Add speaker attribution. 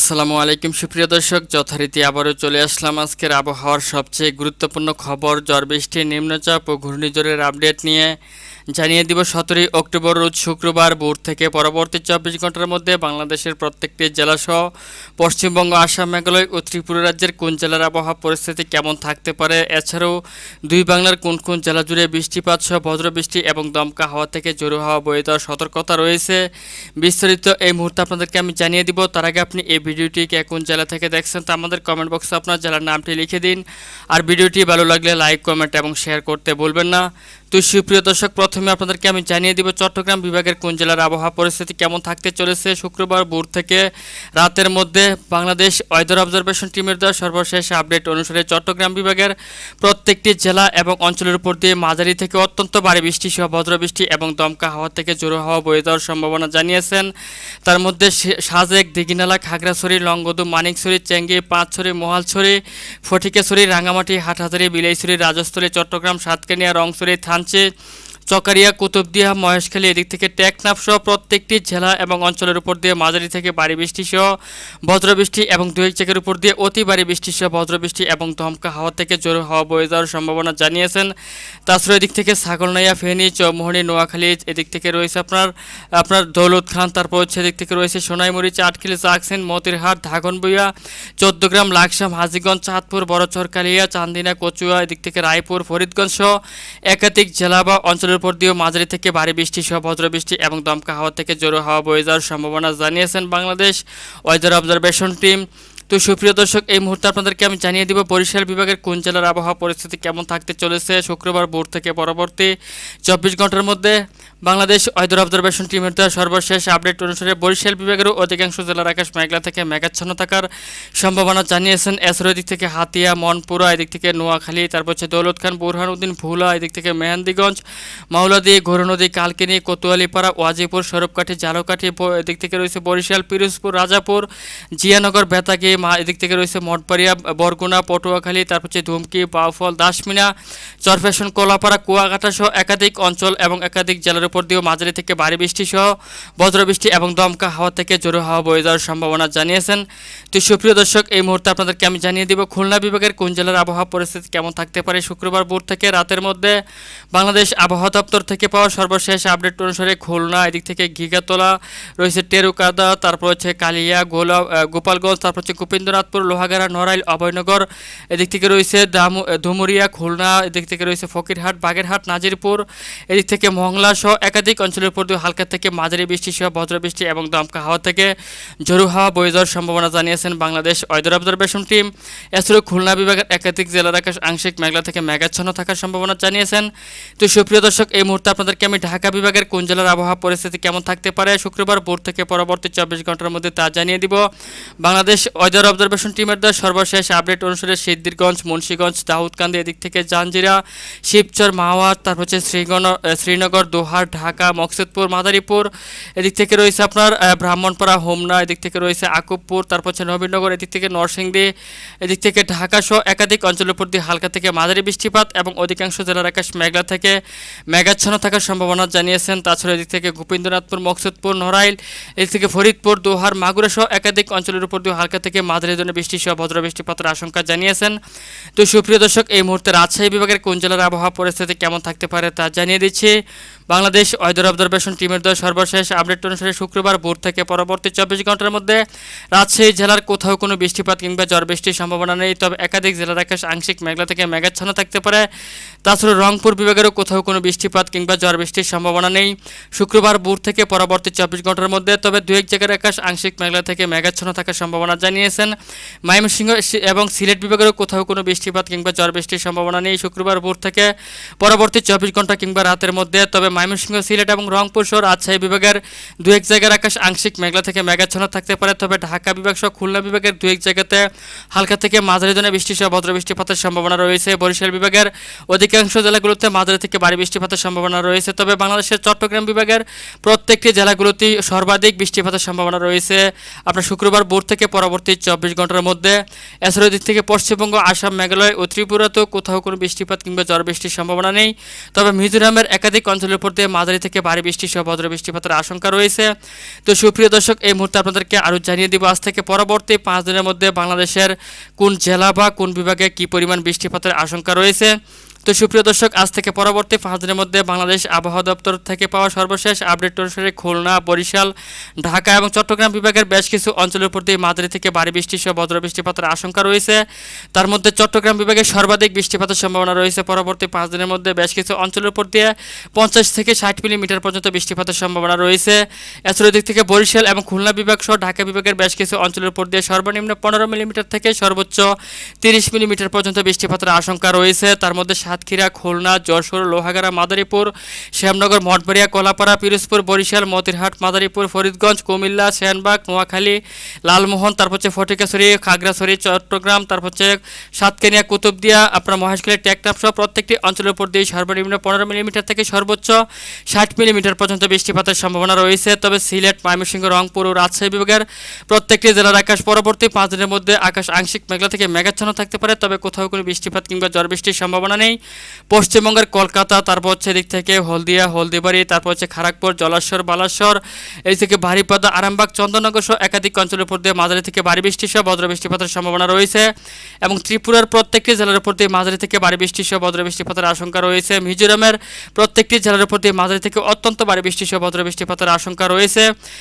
Speaker 1: আসসালামু আলাইকুম, সুপ্রিয় দর্শক। যথারীতি আবারও চলে আসলাম আজকের আবহাওয়ার সবচেয়ে গুরুত্বপূর্ণ খবর, ঝড় বৃষ্টি নিম্নচাপ ও ঘূর্ণিঝড়ের আপডেট নিয়ে। জানিয়ে দিব, সতেরোই অক্টোবর রোজ শুক্রবার ভোর থেকে পরবর্তী চব্বিশ ঘণ্টার মধ্যে বাংলাদেশের প্রত্যেকটি জেলাসহ পশ্চিমবঙ্গ, আসাম, মেঘালয় ও ত্রিপুরা রাজ্যের কোন জেলার আবহাওয়া পরিস্থিতি কেমন থাকতে পারে? এছাড়াও দুই বাংলার কোন কোন জেলা জুড়ে বৃষ্টিপাত সহ বজ্রবৃষ্টি এবং দমকা হাওয়া থেকে জোরো হাওয়া বয়ে দেওয়ার সতর্কতা রয়েছে? বিস্তারিত এই মুহূর্তে আপনাদেরকে আমি জানিয়ে দিব, তার আগে আপনি এই ভিডিওটি কে কোন জেলা থেকে দেখছেন তা আমাদের কমেন্ট বক্সে আপনার জেলার নামটি লিখে দিন। আর ভিডিওটি ভালো লাগলে লাইক কমেন্ট এবং শেয়ার করতে বলবেন না। তো সুপ্রিয় দর্শক, প্রথমে আপনাদেরকে আমি জানিয়ে দিব চট্টগ্রাম বিভাগের কোন জেলার আবহাওয়া পরিস্থিতি কেমন থাকতে চলেছে। শুক্রবার ভোর থেকে রাতের মধ্যে বাংলাদেশ ওয়েদার অবজারভেশন টিমের দেওয়া সর্বশেষ আপডেট অনুসারে চট্টগ্রাম বিভাগের প্রত্যেকটি জেলা এবং অঞ্চলের উপর দিয়ে মাঝারি থেকে অত্যন্ত ভারী বৃষ্টি সহ বজ্রবৃষ্টি এবং দমকা হাওয়া থেকে জোরো হাওয়া বয়ে যাওয়ার সম্ভাবনা জানিয়েছেন। তার মধ্যে সাজেক, দিঘিনালা, খাগড়াছড়ি, লংগদু, মানিকছড়ি, চেঙ্গি, পাঁচছড়ি, মহালছড়ি, ফটিকেছড়ি রাঙামাটি হাটহাজারি, বিলাইছড়ি, রাজস্থলী, চট্টগ্রাম, সাতকানিয়া, রংছড়ি থানচি চকারিয়া, কুতুবদিয়া, মহেশখালী এদিক থেকে টেকনাফ সহ প্রত্যেকটি জেলা এবং অঞ্চলের উপর দিয়ে মাঝারি থেকে ভারী বৃষ্টি সহ বজ্রবৃষ্টি এবং দু এক জায়গার উপর দিয়ে অতি ভারী বৃষ্টি সহ বজ্রবৃষ্টি এবং ধমকা হাওয়া থেকে জোরে হাওয়া বয়ে যাওয়ার সম্ভাবনা জানিয়েছেন। তাছাড়া এদিক থেকে ছাগলনাইয়া, ফেনী, চৌমোহনী, নোয়াখালী এদিক থেকে রয়েছে আপনার আপনার দৌলত খান, তারপর হচ্ছে এদিক থেকে রয়েছে সোনাইমুড়ি চাটখিলি চাকসেন, মতিরহাট, ধাগনবইয়া, চোদ্দগ্রাম, লাকসাম, হাজিগঞ্জ, চাঁদপুর, বড়চরকালিয়া, চান্দিনা, কচুয়া এদিক থেকে রায়পুর, ফরিদগঞ্জ সহ একাধিক জেলা বা অঞ্চলের উপর দিয়েও মাঝারি থেকে ভারী বৃষ্টি সহ বজ্রবৃষ্টি এবং দমকা হাওয়া থেকে জোরো হাওয়া বয়ে যাওয়ার সম্ভাবনা জানিয়েছেন বাংলাদেশ ওয়েদার অবজারভেশন টিম তো সুপ্রিয় দর্শক, এই মুহূর্তে আপনাদেরকে আমি জানিয়ে দিব বরিশাল বিভাগের কোন জেলার আবহাওয়া পরিস্থিতি কেমন থাকতে চলেছে। শুক্রবার ভোর থেকে পরবর্তী চব্বিশ ঘণ্টার মধ্যে বাংলাদেশ ওয়েদার অবজারভেশন টিমের দেওয়া সর্বশেষ আপডেট অনুসারে বরিশাল বিভাগেরও অধিকাংশ জেলার আকাশ মেঘলা থেকে মেঘাচ্ছন্ন থাকার সম্ভাবনা জানিয়েছেন এসরো দিক থেকে হাতিয়া, মনপুরা, এদিক থেকে নোয়াখালী, তারপর হচ্ছে দৌলত খান বুরহানুদ্দিন, ভুলা, এদিক থেকে মেহেন্দিগঞ্জ, মাওলাদি ঘোরনদী কালকিনি, কোতোয়ালিপাড়া, ওয়াজিপুর, সরবকাঠি, জালকাঠি, এদিক থেকে রয়েছে বরিশাল, পিরোজপুর, রাজাপুর, জিয়ানগর, বেতাগি এদিক থেকে রয়েছে মঠবাড়িয়া, বরগুনা, পটুয়াখালী, তারপর হচ্ছে ধুমকি, বাউফল, দাসমিনা, চরফেশন, কোলাপাড়া, কুয়াকাটা সহ একাধিক অঞ্চল এবং একাধিক জেলার উপর দিয়েও মাঝারি থেকে ভারী বৃষ্টি সহ বজ্রবৃষ্টি এবং দমকা হাওয়া থেকে জোরো হাওয়া বয়ে যাওয়ার সম্ভাবনা জানিয়েছেন। তো সুপ্রিয় দর্শক, এই মুহূর্তে আপনাদেরকে আমি জানিয়ে দিব খুলনা বিভাগের কোন জেলার আবহাওয়া পরিস্থিতি কেমন থাকতে পারে শুক্রবার ভোর থেকে রাতের মধ্যে। বাংলাদেশ আবহাওয়া দপ্তর থেকে পাওয়া সর্বশেষ আপডেট অনুসারে খুলনা, এদিক থেকে ঘিগাতলা রয়েছে টেরুকাদা তারপর হচ্ছে কালিয়া গোলা গোপালগঞ্জ, তারপর হচ্ছে গোপীন্দ্রনাথপুর লোহাগাড়া, নড়াইল, অভয়নগর। এদিক থেকে রয়েছে ধুমুরিয়া, খুলনা। এদিক থেকে রয়েছে ফকিরহাট, বাগেরহাট, নাজিরপুর। এদিক থেকে মংলা সহ একাধিক অঞ্চলের উপর দিয়ে হালকা থেকে মাঝারি বৃষ্টি সহ বজ্রবৃষ্টি এবং দমকা হাওয়া থেকে ঝোড়ো হাওয়া বয়ে যাওয়ার সম্ভাবনা জানিয়েছেন বাংলাদেশ ওয়েদার অবজারভেশন টিম। এছাড়াও খুলনা বিভাগের একাধিক জেলার আকাশ আংশিক মেঘলা থেকে মেঘাচ্ছন্ন থাকার সম্ভাবনা জানিয়েছেন। তো সুপ্রিয় দর্শক, এই মুহূর্তে আপনাদেরকে আমি ঢাকা বিভাগের কোন জেলার আবহাওয়া পরিস্থিতি কেমন থাকতে পারে, শুক্রবার ভোর থেকে পরবর্তী চব্বিশ ঘণ্টার মধ্যে তা জানিয়ে দিব। বাংলাদেশ ওয়েদার অবজারভেশন টিমের দেওয়া সর্বশেষ আপডেট অনুসারে সিদ্দিরগঞ্জ মুন্সীগঞ্জ, দাউদকান্দি এদিক থেকে জাঞ্জিরা শিবচর মাওয়াত তারপর হচ্ছে শ্রীনগর, দোহার, ঢাকা, মকসুদপুর, মাদারীপুর এদিক থেকে রয়েছে আপনার ব্রাহ্মণপাড়া, হোমনা এদিক থেকে রয়েছে আকুবপুর, তারপর হচ্ছে নবীনগর এদিক থেকে নরসিংদী, এদিক থেকে ঢাকা সহ একাধিক অঞ্চলের উপর দিয়ে হালকা থেকে মাঝারি বৃষ্টিপাত এবং অধিকাংশ জেলার আকাশ মেঘলা থেকে মেঘাচ্ছন্ন থাকার সম্ভাবনা জানিয়েছেন। তাছাড়া এদিক থেকে গোপীন্দ্রনাথপুর, মকসুদপুর, নড়াইল, এদিক থেকে ফরিদপুর, দোহার, মাগুরা সহ একাধিক অঞ্চলের উপর দিয়ে হালকা থেকে মাঝারি ধরনের বৃষ্টি সহ ভদ্র বৃষ্টিপাতের আশঙ্কা জানিয়েছেন। তো সুপ্রিয় দর্শক, এই মুহূর্তে রাজশাহী বিভাগের কোন জেলার আবহাওয়া পরিস্থিতি কেমন থাকতে পারে তা জানিয়ে দিচ্ছি। বাংলাদেশ ওয়েদার অবজারভেশন টিমের দেওয়া সর্বশেষ আপডেট অনুসারে শুক্রবার ভোর থেকে পরবর্তী চব্বিশ ঘণ্টার মধ্যে রাজশাহী জেলার কোথাও কোনো বৃষ্টিপাত কিংবা ঝড় বৃষ্টির সম্ভাবনা নেই, তবে একাধিক জেলার আকাশ আংশিক মেঘলা থেকে মেঘাচ্ছন্ন থাকতে পারে। তাছাড়া রংপুর বিভাগেরও কোথাও কোনো বৃষ্টিপাত কিংবা ঝড় বৃষ্টির সম্ভাবনা নেই। শুক্রবার ভোর থেকে পরবর্তী চব্বিশ ঘণ্টার মধ্যে, তবে দু এক জায়গার আকাশ আংশিক মেঘলা থেকে মেঘাচ্ছন্ন থাকার সম্ভাবনা জানিয়েছেন ময়মনসিংহ এবং সিলেট বিভাগেরও কোথাও কোনো বৃষ্টিপাত কিংবা ঝড় বৃষ্টির সম্ভাবনা নেই। শুক্রবার ভোর থেকে পরবর্তী চব্বিশ ঘণ্টা কিংবা রাতের মধ্যে, তবে ময়মনসিংহ, সিলেট এবং রংপুর সহ রাজশাহী বিভাগের দু এক জায়গার আকাশ আংশিক মেঘলা থেকে মেঘাচ্ছন্ন থাকতে পারে, তবে ঢাকা বিভাগ সহ খুলনা বিভাগের দু এক জায়গাতে হালকা থেকে মাঝারি ধরনের বৃষ্টি সহ ভদ্র বৃষ্টিপাতের সম্ভাবনা রয়েছে। বরিশাল বিভাগের অধিকাংশ জেলাগুলোতে মাঝারি থেকে ভারী বৃষ্টিপাতের সম্ভাবনা রয়েছে, তবে বাংলাদেশের চট্টগ্রাম বিভাগের প্রত্যেকটি জেলাগুলোতেই সর্বাধিক বৃষ্টিপাতের সম্ভাবনা রয়েছে। আপনার শুক্রবার ভোর থেকে পরবর্তী চব্বিশ ঘণ্টার মধ্যে এছাড়াও দিক থেকে পশ্চিমবঙ্গ, আসাম, মেঘালয় ও ত্রিপুরাতেও কোথাও কোনো বৃষ্টিপাত কিংবা ঝড় বৃষ্টির সম্ভাবনা নেই। তবে মিজোরামের একাধিক অঞ্চলের উপর মাঝারি থেকে ভারী বৃষ্টি সহ ভদ্র বৃষ্টিপাতের আশঙ্কা রয়েছে। তো সুপ্রিয় দর্শক, এই মুহূর্তে আপনাদেরকে আরও জানিয়ে দিব, আজ থেকে পরবর্তী পাঁচ দিনের মধ্যে বাংলাদেশের কোন জেলা বা কোন বিভাগে কি পরিমাণ বৃষ্টিপাতের আশঙ্কা রয়েছে। তো সুপ্রিয় দর্শক, আজ থেকে পরবর্তী পাঁচ দিনের মধ্যে বাংলাদেশ আবহাওয়া দপ্তর থেকে পাওয়া সর্বশেষ আপডেট অনুসারে খুলনা, বরিশাল, ঢাকা এবং চট্টগ্রাম বিভাগের বেশ কিছু অঞ্চলের দিয়ে মাঝারি থেকে ভারী বৃষ্টি সহ বজ্র বৃষ্টিপাতের আশঙ্কা রয়েছে। তার মধ্যে চট্টগ্রাম বিভাগে সর্বাধিক বৃষ্টিপাতের সম্ভাবনা রয়েছে। পরবর্তী পাঁচ দিনের মধ্যে বেশ কিছু অঞ্চলের উপর দিয়ে পঞ্চাশ থেকে ষাট মিলিমিটার পর্যন্ত বৃষ্টিপাতের সম্ভাবনা রয়েছে। এছাড়াও দিক থেকে বরিশাল এবং খুলনা বিভাগ সহ ঢাকা বিভাগের বেশ কিছু অঞ্চলের উপর দিয়ে সর্বনিম্ন পনেরো মিলিমিটার থেকে সর্বোচ্চ তিরিশ মিলিমিটার পর্যন্ত বৃষ্টিপাতের আশঙ্কা রয়েছে। তার মধ্যে সাতক্ষীরা, খুলনা, যশোর, লোহাগাড়া, মাদারীপুর, শ্যামনগর, মঠবাড়িয়া, কলাপাড়া, পিরোজপুর, বরিশাল, মতিরহাট, মাদারীপুর, ফরিদগঞ্জ, কুমিল্লা, সেনবাগ, নোয়াখালী, লালমোহন, তারপর হচ্ছে ফটিকাছড়ি খাগড়াছড়ি, চট্টগ্রাম, তারপর হচ্ছে সাতকানিয়া, কুতুবদিয়া, আপনার মহেশখালী, টেকনাফ সহ প্রত্যেকটি অঞ্চলের উপর দিয়ে সর্বনিম্ন পনেরো মিলিমিটার থেকে সর্বোচ্চ ষাট মিলিমিটার পর্যন্ত বৃষ্টিপাতের সম্ভাবনা রয়েছে। তবে সিলেট, ময়মনসিংহ, রংপুর ও রাজশাহী বিভাগের প্রত্যেকটি জেলার আকাশ পরবর্তী পাঁচ দিনের মধ্যে আকাশ আংশিক মেঘলা থেকে মেঘাচ্ছন্ন থাকতে পারে। তবে কোথাও কোনো বৃষ্টিপাত কিংবা ঝড় বৃষ্টির সম্ভাবনা নেই। পশ্চিমবঙ্গের কলকাতা, তারপর হচ্ছে দিক থেকে হলদিয়া, হলদিবাড়ি, তারপর হচ্ছে খড়গপুর জলাশ্বর বালাশ্বর এই থেকে বাড়িপাদা আরামবাগ, চন্দননগর সহ একাধিক অঞ্চলের উপর দিয়ে মাঝারি থেকে ভারী বৃষ্টি সহ বজ্র বৃষ্টিপাতের সম্ভাবনা রয়েছে এবং ত্রিপুরার প্রত্যেকটি জেলার উপর দিয়ে মাঝারি থেকে ভারী বৃষ্টি সহ বজ্র বৃষ্টিপাতের আশঙ্কা রয়েছে। মিজোরামের প্রত্যেকটি জেলার উপর দিয়ে মাঝারি থেকে অত্যন্ত ভারী বৃষ্টি সহ বজ্র বৃষ্টিপাতের আশঙ্কা রয়েছে।